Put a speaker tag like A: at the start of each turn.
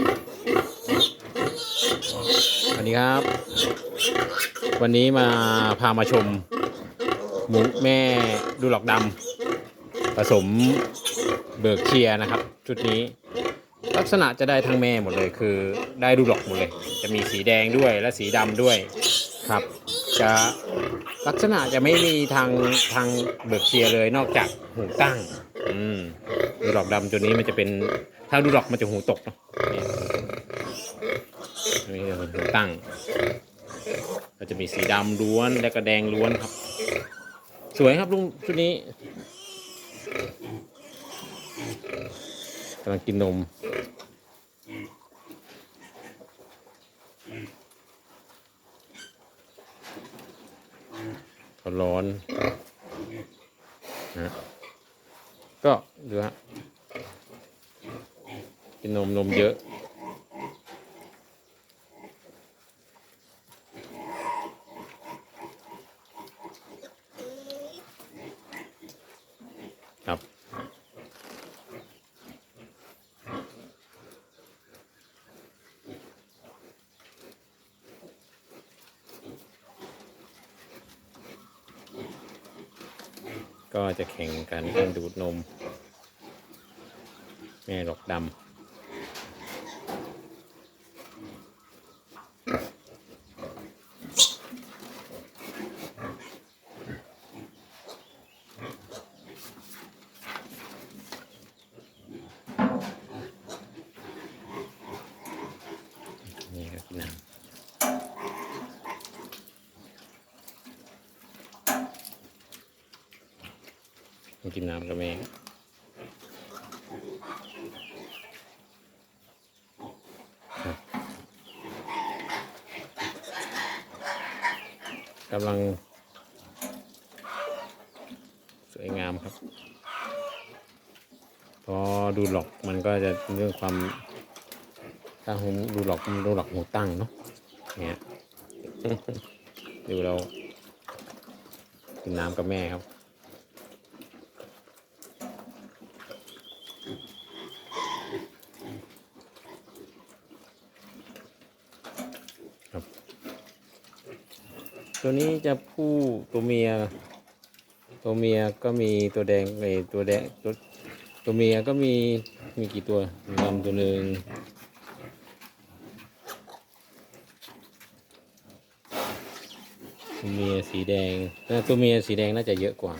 A: สวัสดีครับ วันนี้มาพามาชม หมูแม่ดูหลอกดำผสมเบิร์กเชียนะครับ ชุดนี้ลักษณะจะได้ทั้งแม่หมดเลยคือได้ดูหลอกหมดเลย จะมีสีแดงด้วยและสีดำด้วยครับ จะลักษณะจะไม่มีทางทางเบิร์กเชียเลยนอกจากหูตั้ง อืมดูหลอกดำตัวนี้มันจะเป็น ถ้าดูหลอกมันจะหูตกเนาะนี่คือหูตั้ง ก็จะมีสีดำล้วนและก็แดงล้วนครับ สวยครับลุงชุดนี้กำลังกินนมร้อนนะก็ดูฮะ กินนมนมเยอะครับก็จะแข่งกันการดูดนม แม่หลอกดำนี่ก็กินน้ำมา กินน้ำกับแม่กำลัง สวยงามครับ พอดูหลอกมันก็จะเรื่องความ ถ้าหูดูหลอกมันดูหลอกหูตั้งเนาะเนี่ยดูเรากินน้ำกับแม่ครับ ตัวนี้จะผู้ตัวเมีย ตัวเมียก็มีตัวแดงไอตัวแดงตัวตัวเมียก็มีมีกี่ตัวมีลำตัวหนึ่งตัวเมียสีแดงน่ตัวเมียสีแดงน่าจะเยอะกว่า